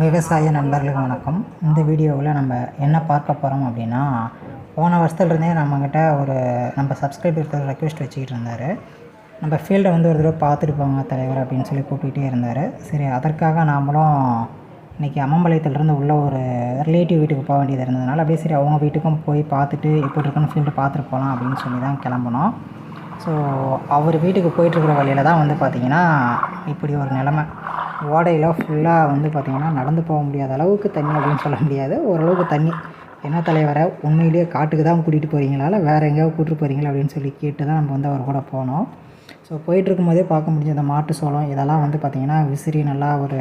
விவசாய நண்பர்களுக்கு வணக்கம். இந்த வீடியோவில் நம்ம என்ன பார்க்க போகிறோம் அப்படின்னா போன வருஷத்துலேருந்தே நம்மக்கிட்ட ஒரு நம்ம சப்ஸ்கிரைபர் ரெக்வெஸ்ட் வச்சுக்கிட்டு இருந்தார். நம்ம ஃபீல்டை வந்து ஒரு தடவை பார்த்துட்டு போங்க தலைவர் அப்படின்னு சொல்லி கூப்பிகிட்டே இருந்தார். சரி அதற்காக நாமளும் இன்றைக்கி அம்மம்பாளையத்துலேருந்து உள்ள ஒரு ரிலேட்டிவ் வீட்டுக்கு போக வேண்டியது இருந்ததுனால அப்படியே சரி அவங்க வீட்டுக்கும் போய் பார்த்துட்டு எப்படி இருக்குன்னு ஃபீல்டு பார்த்துட்டு போகலாம் அப்படின்னு சொல்லி தான் கிளம்புனோம். ஸோ அவர் வீட்டுக்கு போயிட்டுருக்கிற வழியில் தான் வந்து பார்த்திங்கன்னா இப்படி ஒரு நிலமை ஓடையில் ஃபுல்லாக வந்து பார்த்திங்கன்னா நடந்து போக முடியாத அளவுக்கு தண்ணி அப்படின்னு சொல்ல முடியாது. ஓரளவுக்கு தண்ணி. என்ன தலைவரை உண்மையிலேயே காட்டுக்கு தான் கூட்டிகிட்டு போகிறீங்களா இல்லை வேறு எங்கேயாவது கூட்டிட்டு போகிறீங்களா அப்படின்னு சொல்லி கேட்டு தான் நம்ம வந்து அவர் கூட போனோம். ஸோ போயிட்டுருக்கும் போதே பார்க்க முடிஞ்ச இந்த மாட்டு சோளம் இதெல்லாம் வந்து பார்த்திங்கன்னா விசிறி நல்லா ஒரு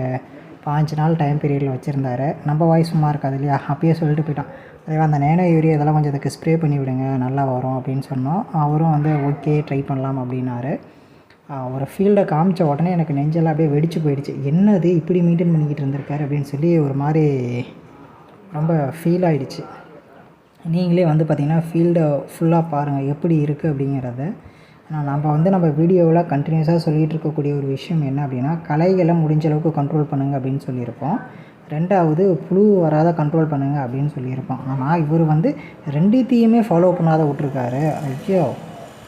பாஞ்சு நாள் டைம் பீரியடில் வச்சுருந்தாரு. நம்ம வாய் சும்மா இருக்காது இல்லையா? அப்பயே சொல்லிட்டு போயிட்டான். அதே அந்த நேனோ யூரியா இதெல்லாம் கொஞ்சம் அதுக்கு ஸ்ப்ரே பண்ணி விடுங்க நல்லா வரும் அப்படின்னு சொன்னோம். அவரும் வந்து ஓகே ட்ரை பண்ணலாம் அப்படின்னாரு. ஒரு ஃபீல்டை காமிச்ச உடனே எனக்கு நெஞ்செல்லாம் அப்படியே வெடிச்சு போயிடுச்சு. என்னது இப்படி மெயின்டைன் பண்ணிக்கிட்டு இருந்திருக்காரு அப்படின்னு சொல்லி ஒரு மாதிரி ரொம்ப ஃபீல் ஆகிடுச்சு நீங்களே வந்து பார்த்திங்கன்னா ஃபீல்டை ஃபுல்லாக பாருங்கள் எப்படி இருக்குது அப்படிங்கிறத. ஆனால் நம்ம வந்து நம்ம வீடியோவில் கண்டினியூஸாக சொல்லிகிட்டு இருக்கக்கூடிய ஒரு விஷயம் என்ன அப்படின்னா கலைகளை முடிஞ்ச அளவுக்கு கண்ட்ரோல் பண்ணுங்கள் அப்படின்னு சொல்லியிருப்போம். ரெண்டாவது புழு வராத கண்ட்ரோல் பண்ணுங்கள் அப்படின்னு சொல்லியிருப்போம். ஆனால் இவர் வந்து ரெண்டுத்தையுமே ஃபாலோ பண்ணாத விட்ருக்காரு ஐயோ.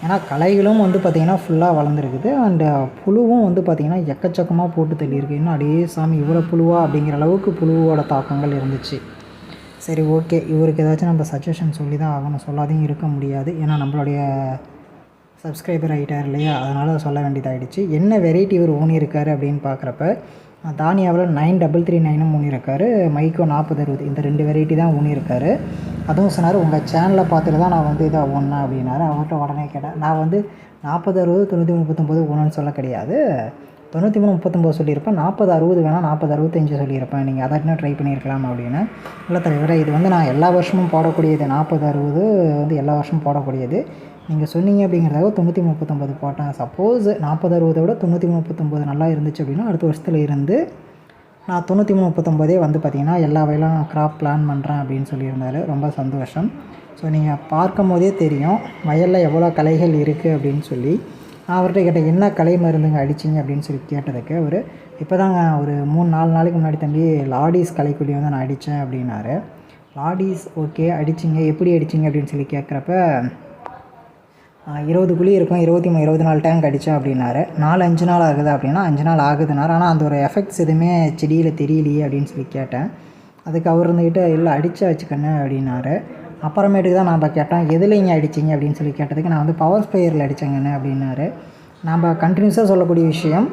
ஏன்னா களைகளும் வந்து பார்த்திங்கன்னா ஃபுல்லாக வளர்ந்துருக்குது. அண்டு புழுவும் வந்து பார்த்திங்கன்னா எக்கச்சக்கமாக போட்டு தள்ளியிருக்கு. இன்னும் அடே சாமி இவ்வளோ புழுவா அப்படிங்கிற அளவுக்கு புழுவோட தாக்கங்கள் இருந்துச்சு. சரி ஓகே. இவருக்கு ஏதாச்சும் நம்ம சஜஷன் சொல்லி தான் ஆகணும். சொல்லாதையும் இருக்க முடியாது. ஏன்னா நம்மளுடைய சப்ஸ்கிரைபர் ஆகிட்டார் இல்லையா? அதனால் சொல்ல வேண்டியதாகிடுச்சு என்ன வெரைட்டி இவர் ஊனியிருக்காரு அப்படின்னு பார்க்குறப்ப தானியாவில் நைன் டபுள் த்ரீ நைனும் ஊனியிருக்காரு மைக்கோ நாற்பது அறுபது இந்த ரெண்டு வெரைட்டி தான் ஊனியிருக்காரு அதுவும் சொன்னார் உங்கள் சேனலை பார்த்துட்டு தான் நான் வந்து இதை ஒன்றேன் அப்படின்னாரு. அவர்கிட்ட உடனே கேட்டேன் நான் வந்து நாற்பது அறுபது தொண்ணூற்றி முப்பத்தொம்போது ஒன்றுன்னு சொல்ல கிடையாது. தொண்ணூற்றி மூணு முப்பத்தொம்போது சொல்லியிருப்பேன். நாற்பது அறுபது வேணால் நாற்பது அறுபத்தஞ்சு சொல்லியிருப்பேன். நீங்கள் அதை இன்னும் ட்ரை பண்ணியிருக்கலாம் அப்படின்னு. இல்லை தலைவரை இது வந்து நான் எல்லா வருஷமும் போடக்கூடியது நாற்பது அறுபது வந்து எல்லா வருஷமும் போடக்கூடியது. நீங்கள் சொன்னீங்க அப்படிங்கிறதாக தொண்ணூற்றி முப்பத்தொம்போது போட்டேன் சப்போஸ் நாற்பது அறுபதை விட தொண்ணூற்றி முப்பத்தொம்போது நல்லா இருந்துச்சு அப்படின்னா அடுத்த வருஷத்தில் இருந்து நான் தொண்ணூற்றி மூணு முப்பத்தொம்போதே வந்து பார்த்திங்கன்னா எல்லா வயலும் கிராப் பிளான் பண்ணுறேன் அப்படின்னு சொல்லியிருந்தார். ரொம்ப சந்தோஷம். ஸோ நீங்கள் பார்க்கும் போதே தெரியும் வயலில் எவ்வளோ கலைகள் இருக்குது அப்படின்னு சொல்லி. நான் அவர்கிட்ட கேட்ட என்ன கலை மருந்துங்க அடிச்சிங்க? அப்படின்னு சொல்லி கேட்டதுக்கு அவர் இப்போ தாங்க ஒரு மூணு நாலு நாளைக்கு முன்னாடி தம்பி லாடிஸ் கலைக்குள்ளி வந்து நான் அடித்தேன் அப்படின்னாரு. லாடிஸ் ஓகே அடிச்சிங்க எப்படி அடிச்சிங்க? அப்படின்னு சொல்லி கேட்குறப்ப இருபது குழி இருக்கும் இருபத்தி மூணு இருபத்தி நாலு டேங்க் அடித்தேன் அப்படின்னாரு. நாலு அஞ்சு நாள் ஆகுது அப்படின்னா அஞ்சு நாள் ஆகுதுனாரு ஆனால் அந்த ஒரு எஃபெக்ட்ஸ் எதுவுமே செடியில் தெரியலையே அப்படின்னு சொல்லி கேட்டேன். அதுக்கு அவர் இருந்துக்கிட்டு இல்லை அடித்து வச்சுக்கண்ணு அப்படின்னாரு. அப்புறமேட்டுக்கு தான் நம்ம கேட்டோம் எதில் இங்கே அடிச்சிங்க? அப்படின்னு சொல்லி கேட்டதுக்கு நான் வந்து பவர் ஸ்ப்ரேயரில் அடித்தேங்கண்ணு அப்படின்னாரு. நம்ம கண்டினியூஸாக சொல்லக்கூடிய விஷயம்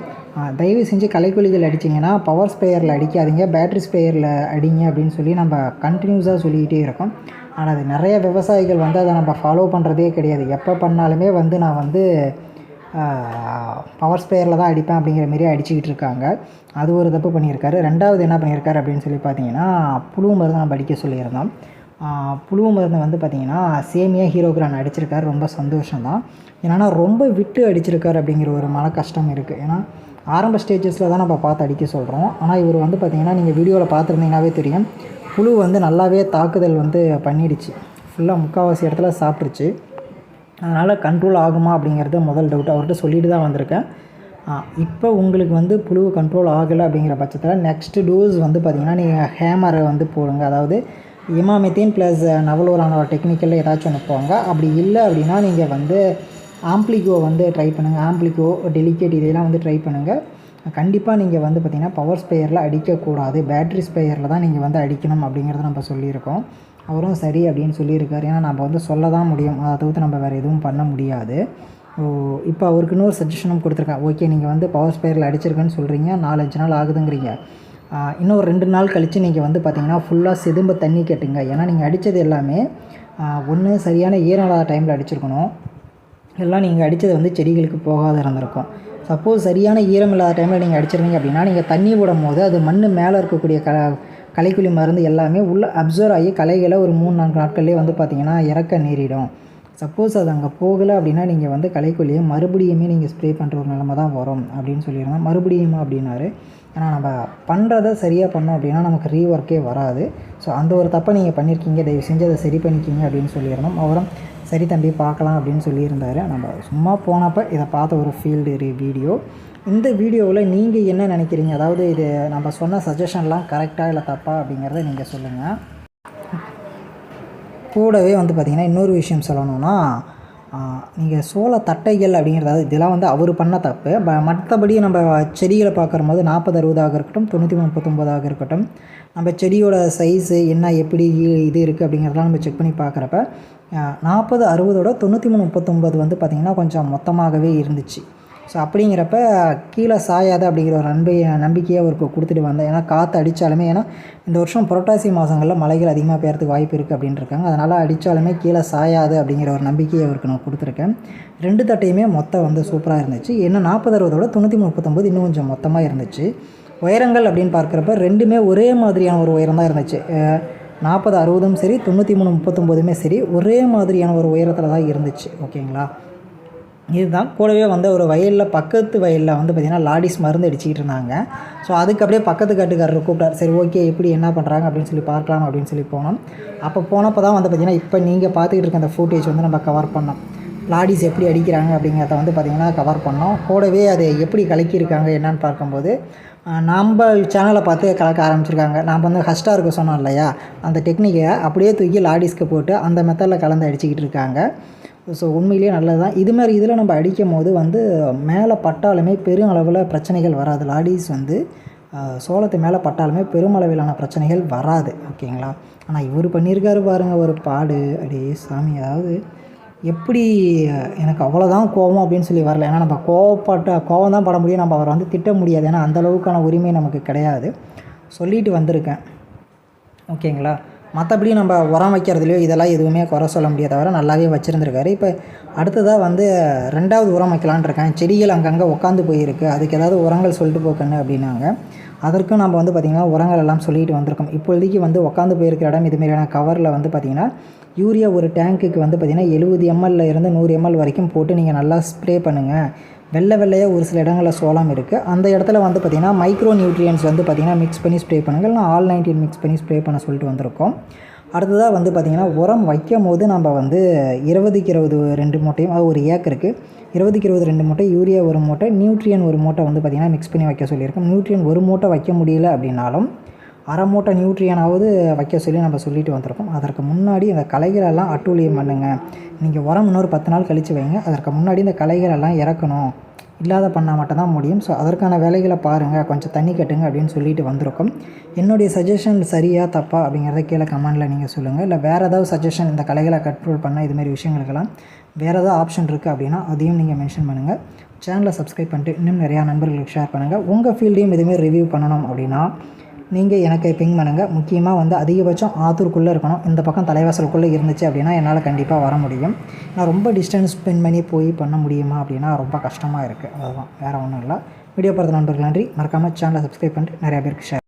தயவு செஞ்சு கலைக்குழிகள் அடிச்சிங்கன்னா பவர் ஸ்ப்ரேயரில் அடிக்காதீங்க பேட்ரி ஸ்ப்ரேயரில் அடிங்க அப்படின்னு சொல்லி நம்ம கண்டினியூஸாக சொல்லிக்கிட்டே இருக்கோம். ஆனால் அது நிறைய விவசாயிகள் வந்து அதை நம்ம ஃபாலோ பண்ணுறதே கிடையாது. எப்போ பண்ணாலுமே வந்து நான் வந்து பவர் ஸ்ப்ரேயரில் தான் அடிப்பேன் அப்படிங்கிற மாரி அடிச்சுக்கிட்டு இருக்காங்க. அது ஒரு தப்பு பண்ணியிருக்காரு. ரெண்டாவது என்ன பண்ணியிருக்காரு அப்படின்னு சொல்லி பார்த்தீங்கன்னா புழு மருந்து நம்ம அடிக்க சொல்லியிருந்தோம். புழு மருந்து வந்து பார்த்திங்கன்னா சேமியா ஹீரோகிரான் அடிச்சிருக்காரு. ரொம்ப சந்தோஷம் தான் ஏன்னா ரொம்ப விட்டு அடிச்சிருக்காரு அப்படிங்கிற ஒரு மன கஷ்டம் இருக்குது ஏன்னா ஆரம்ப ஸ்டேஜஸில் தான் நம்ம பார்த்து அடிக்க சொல்கிறோம் ஆனால் இவர் வந்து பார்த்திங்கன்னா நீங்கள் வீடியோவில் பார்த்துருந்தீங்கன்னாவே தெரியும். புழு வந்து நல்லாவே தாக்குதல் வந்து பண்ணிடுச்சு. ஃபுல்லாக முக்கால்வாசி இடத்துல சாப்பிட்ருச்சு அதனால் கண்ட்ரோல் ஆகுமா அப்படிங்கிறது முதல் டவுட் அவர்கிட்ட சொல்லிட்டு தான் வந்திருக்கேன். இப்போ உங்களுக்கு வந்து புழு கண்ட்ரோல் ஆகலை அப்படிங்கிற பட்சத்தில் நெக்ஸ்ட்டு டோஸ் வந்து பார்த்திங்கன்னா நீங்கள் ஹேமரை வந்து போடுங்க. அதாவது இமாமெத்தீன் ப்ளஸ் நவலோரான டெக்னிக்கலில் ஏதாச்சும் ஒன்று போங்க அப்படி இல்லை அப்படின்னா நீங்கள் வந்து ஆம்ப்ளிகோ வந்து ட்ரை பண்ணுங்கள் ஆம்ப்ளிகோ டெலிகேட் இதெல்லாம் வந்து ட்ரை பண்ணுங்கள் கண்டிப்பாக நீங்கள் வந்து பார்த்திங்கன்னா பவர் ஸ்பேயரில் அடிக்கக்கூடாது. பேட்ரி ஸ்பேயரில் தான் நீங்கள் வந்து அடிக்கணும் அப்படிங்கிறத நம்ம சொல்லியிருக்கோம். அவரும் சரி அப்படின்னு சொல்லியிருக்காரு. ஏன்னா நம்ம வந்து சொல்ல தான் முடியும். அதை தவிர்த்து நம்ம வேறு எதுவும் பண்ண முடியாது. ஓ இப்போ அவருக்கு இன்னொரு சஜஷனும் கொடுத்துருக்கேன் ஓகே நீங்கள் வந்து பவர் ஸ்பேயரில் அடிச்சிருக்கேன்னு சொல்கிறீங்க நாலஞ்சு நாள் ஆகுதுங்கிறீங்க. ஆஹ் இன்னும் ரெண்டு நாள் கழித்து நீங்கள் வந்து பார்த்தீங்கன்னா ஃபுல்லாக செதும்ப தண்ணி கட்டுங்க. ஏன்னா நீங்கள் அடித்தது எல்லாமே ஒன்று சரியான ஈரமில்லாத டைமில் அடிச்சிருக்கணும். எல்லாம் நீங்கள் அடித்தது வந்து செடிகளுக்கு போகாத இருந்திருக்கும். சப்போஸ் சரியான ஈரம் இல்லாத டைமில் நீங்கள் அடிச்சிருந்தீங்க அப்படின்னா நீங்கள் தண்ணி விடும் போது அது மண் மேலே இருக்கக்கூடிய க களைக்குழி மருந்து எல்லாமே உள்ளே அப்சர்வ் ஆகி களைகளை ஒரு மூணு நான்கு நாட்கள்லேயே வந்து பார்த்திங்கன்னா இறக்க நேரிடும். சப்போஸ் அது அங்கே போகலை அப்படின்னா நீங்கள் வந்து களைக்கொல்லியை மறுபடியுமே நீங்கள் ஸ்ப்ரே பண்ணுற ஒரு நிலமை தான் வரும் அப்படின்னு சொல்லியிருந்தோம் மறுபடியுமா அப்படின்னாரு. ஏன்னா நம்ம பண்ணுறத சரியாக பண்ணோம் அப்படின்னா நமக்கு ரீஒர்க்கே வராது. ஸோ அந்த ஒரு தப்பை நீங்கள் பண்ணியிருக்கீங்க தயவு செஞ்சு அதை சரி பண்ணிக்கிங்க அப்படின்னு சொல்லியிருந்தோம். அவரும் சரி தம்பி பார்க்கலாம் அப்படின்னு சொல்லியிருந்தாரு. நம்ம சும்மா போனப்போ இதை பார்த்த ஒரு ஃபீல்டு வீடியோ இந்த வீடியோவில் நீங்கள் என்ன நினைக்கிறீங்க? அதாவது இது நம்ம சொன்ன சஜஷன்லாம் கரெக்டாக இல்லை தப்பா அப்படிங்கிறத நீங்கள் சொல்லுங்கள் கூடவே வந்து பார்த்திங்கன்னா இன்னொரு விஷயம் சொல்லணும்னா நீங்கள் சோள தட்டைகள் அப்படிங்கிறது இதெல்லாம் வந்து அவர் பண்ண தப்பு. ப மற்றபடி நம்ம செடிகளை பார்க்குற போது நாற்பது அறுபதாக இருக்கட்டும் தொண்ணூற்றி முப்பத்தொம்போதாக இருக்கட்டும் நம்ம செடியோட சைஸு என்ன எப்படி இது இருக்குது அப்படிங்கிறதெல்லாம் நம்ம செக் பண்ணி பார்க்குறப்ப நாற்பது அறுபதோட தொண்ணூற்றி மூணு முப்பத்தொம்பது வந்து பார்த்திங்கன்னா கொஞ்சம் மொத்தமாகவே இருந்துச்சு. ஸோ அப்படிங்கிறப்ப கீழே சாயாது அப்படிங்கிற ஒரு அன்பை நம்பிக்கையை அவருக்கு கொடுத்துட்டு வந்தேன். ஏன்னா காற்று அடித்தாலுமே ஏன்னா இந்த வருஷம் புரட்டாசி மாதங்களில் மலைகள் அதிகமாக பெய்யறதுக்கு வாய்ப்பு இருக்குது அப்படின்னு இருக்காங்க அதனால் அடித்தாலுமே கீழே சாயாது அப்படிங்கிற ஒரு நம்பிக்கையை அவருக்கு நான் கொடுத்துருக்கேன். ரெண்டு தட்டையுமே மொத்தம் வந்து சூப்பராக இருந்துச்சு. என்ன நாற்பது அறுபதோட தொண்ணூற்றி முப்பத்தொம்பது இன்னும் கொஞ்சம் மொத்தமாக இருந்துச்சு. உயரங்கள் அப்படின்னு பார்க்குறப்ப ரெண்டுமே ஒரே மாதிரியான ஒரு உயரம் தான் இருந்துச்சு. நாற்பது அறுபதும் சரி தொண்ணூற்றி மூணு முப்பத்தொம்போதுமே சரி ஒரே மாதிரியான ஒரு உயரத்தில் தான் இருந்துச்சு. ஓகேங்களா? இதுதான் கூடவே வந்து ஒரு வயலில் பக்கத்து வயலில் வந்து பார்த்திங்கன்னா லாடிஸ் மருந்து அடிச்சிக்கிட்டு இருந்தாங்க. ஸோ அதுக்கு அப்படியே பக்கத்து காட்டுக்காரர் கூப்பிட்டார். சரி ஓகே எப்படி என்ன பண்ணுறாங்க அப்படின்னு சொல்லி பார்க்கலாம் அப்படின்னு சொல்லி போனோம். அப்போ போனப்போ தான் வந்து பார்த்திங்கன்னா இப்போ நீங்கள் பார்த்துக்கிட்டு இருக்க அந்த ஃபுட்டேஜ் வந்து நம்ம கவர் பண்ணோம். லாடிஸ் எப்படி அடிக்கிறாங்க அப்படிங்கிறத வந்து பார்த்திங்கன்னா கவர் பண்ணோம். கூடவே அது எப்படி கலக்கியிருக்காங்க என்னன்னு பார்க்கும்போது நம்ம சேனலை பார்த்து கலக்க ஆரம்பிச்சிருக்காங்க. நாம் வந்து ஹஸ்டாக இருக்க சொன்னோம் இல்லையா? அந்த டெக்னிக்கை அப்படியே தூக்கி லாடிஸ்க்கு போட்டு அந்த மெத்தடில் கலந்து அடிச்சுக்கிட்டு இருக்காங்க. ஸோ உண்மையிலேயே நல்லது தான் இது மாதிரி இதில் நம்ம அடிக்கும் போது வந்து மேலே பட்டாலுமே பெரும் அளவில் பிரச்சனைகள் வராது. லாடிஸ் வந்து சோளத்து மேலே பட்டாலுமே பெருமளவிலான பிரச்சனைகள் வராது. ஓகேங்களா? ஆனால் இவர் பண்ணியிருக்காரு பாருங்கள் ஒரு பாடு. அடே சாமி அதாவது எப்படி எனக்கு அவ்வளோதான் கோவம் அப்படின்னு சொல்லி வரல. ஏன்னா நம்ம கோவப்பட்ட கோவம் தான் பட முடியும். நம்ம அவரை வந்து திட்ட முடியாது. ஏன்னா அந்த அளவுக்கான உரிமை நமக்கு கிடையாது. சொல்லிட்டு வந்திருக்கேன். ஓகேங்களா? மற்றபடி நம்ம உரம் வைக்கிறதுலையோ இதெல்லாம் எதுவுமே குறை சொல்ல முடியாத தவிர நல்லாவே வச்சுருந்துருக்காரு. இப்போ அடுத்ததாக வந்து ரெண்டாவது உரம் வைக்கலான் இருக்கேன். செடிகள் அங்கங்கே உட்காந்து போயிருக்கு. அதுக்கு ஏதாவது உரங்கள் சொல்லிட்டு போக்கணும் அப்படின்னாங்க. அதற்கும் நம்ம வந்து பார்த்திங்கன்னா உரங்கள் எல்லாம் சொல்லிட்டு வந்திருக்கோம். இப்போதைக்கு வந்து உட்காந்து போயிருக்கிற இடம் இதுமாரியான கவரில் வந்து பார்த்திங்கன்னா யூரியா ஒரு டேங்க்குக்கு வந்து பார்த்திங்கன்னா எழுபது எம்எல்ல இருந்து நூறு எம்எல் வரைக்கும் போட்டு நீங்கள் நல்லா ஸ்ப்ரே பண்ணுங்கள் வெள்ளை வெள்ளையாக ஒரு சில இடங்களில் சோளம் இருக்குது அந்த இடத்துல வந்து பார்த்திங்கன்னா மைக்ரோ நியூட்ரியன்ஸ் வந்து பார்த்திங்கன்னா மிக்ஸ் பண்ணி ஸ்ப்ரே பண்ணுங்கள் இல்லை ஆல் நைன்டீன் மிக்ஸ் பண்ணி ஸ்ப்ரே பண்ண சொல்லிட்டு வந்திருக்கோம். அடுத்ததாக வந்து பார்த்திங்கன்னா உரம் வைக்கும் போது நம்ம வந்து இருபதுக்கு இருபது ரெண்டு மூட்டையும் அது ஒரு ஏக்கருக்கு இருபதுக்கு இருபது ரெண்டு மூட்டை யூரியா ஒரு மூட்டை நியூட்ரியன் ஒரு மூட்டை வந்து பார்த்திங்கன்னா மிக்ஸ் பண்ணி வைக்க சொல்லியிருக்கோம். நியூட்ரியன் ஒரு மூட்டை வைக்க முடியல அப்படின்னாலும் அரை மூட்டை நியூட்ரியனாவது வைக்க சொல்லி நம்ம சொல்லிட்டு வந்திருக்கோம். அதற்கு முன்னாடி இந்த களைகளெல்லாம் அட்டூழியம் பண்ணுங்கள் நீங்கள் உரம் இன்னொரு பத்து நாள் கழித்து வைங்க. அதற்கு முன்னாடி இந்த களைகளெல்லாம் இறக்கணும். இல்லாத பண்ணால் மட்டும்தான் முடியும். ஸோ அதற்கான வேலைகளை பாருங்கள் கொஞ்சம் தண்ணி கட்டுங்க அப்படின்னு சொல்லிட்டு வந்திருக்கோம். என்னுடைய சஜஷன் சரியா தப்பா அப்படிங்கிறத கீழே கமெண்டில் நீங்கள் சொல்லுங்கள் இல்லை வேறு ஏதாவது சஜஷன் இந்த கலைகளை கண்ட்ரோல் பண்ண இதுமாரி விஷயங்களுக்கெல்லாம் வேறு ஏதாவது ஆப்ஷன் இருக்குது அப்படின்னா அதையும் நீங்கள் மென்ஷன் பண்ணுங்கள் சேனலை சப்ஸ்கிரைப் பண்ணிட்டு இன்னும் நிறையா நண்பர்களுக்கு ஷேர் பண்ணுங்கள் உங்கள் ஃபீல்டையும் இதுமாரி ரிவ்யூ பண்ணணும் அப்படின்னா நீங்கள் எனக்கு பிங் பண்ணுங்கள் முக்கியமாக வந்து அதிகபட்சம் ஆத்தூருக்குள்ளே இருக்கணும். இந்த பக்கம் தலைவாசலுக்குள்ளே இருந்துச்சு அப்படின்னா என்னால் கண்டிப்பாக வர முடியும். நான் ரொம்ப டிஸ்டன்ஸ் ஸ்பெண்ட் பண்ணி போய் பண்ண முடியுமா அப்படின்னா ரொம்ப கஷ்டமாக இருக்குது அதுதான் வேறு ஒன்றும் இல்லை. வீடியோ பார்த்த நண்பர்கள் நன்றி. மறக்காமல் சேனலை சப்ஸ்கிரைப் பண்ணிட்டு நிறையா பேருக்கு ஷேர்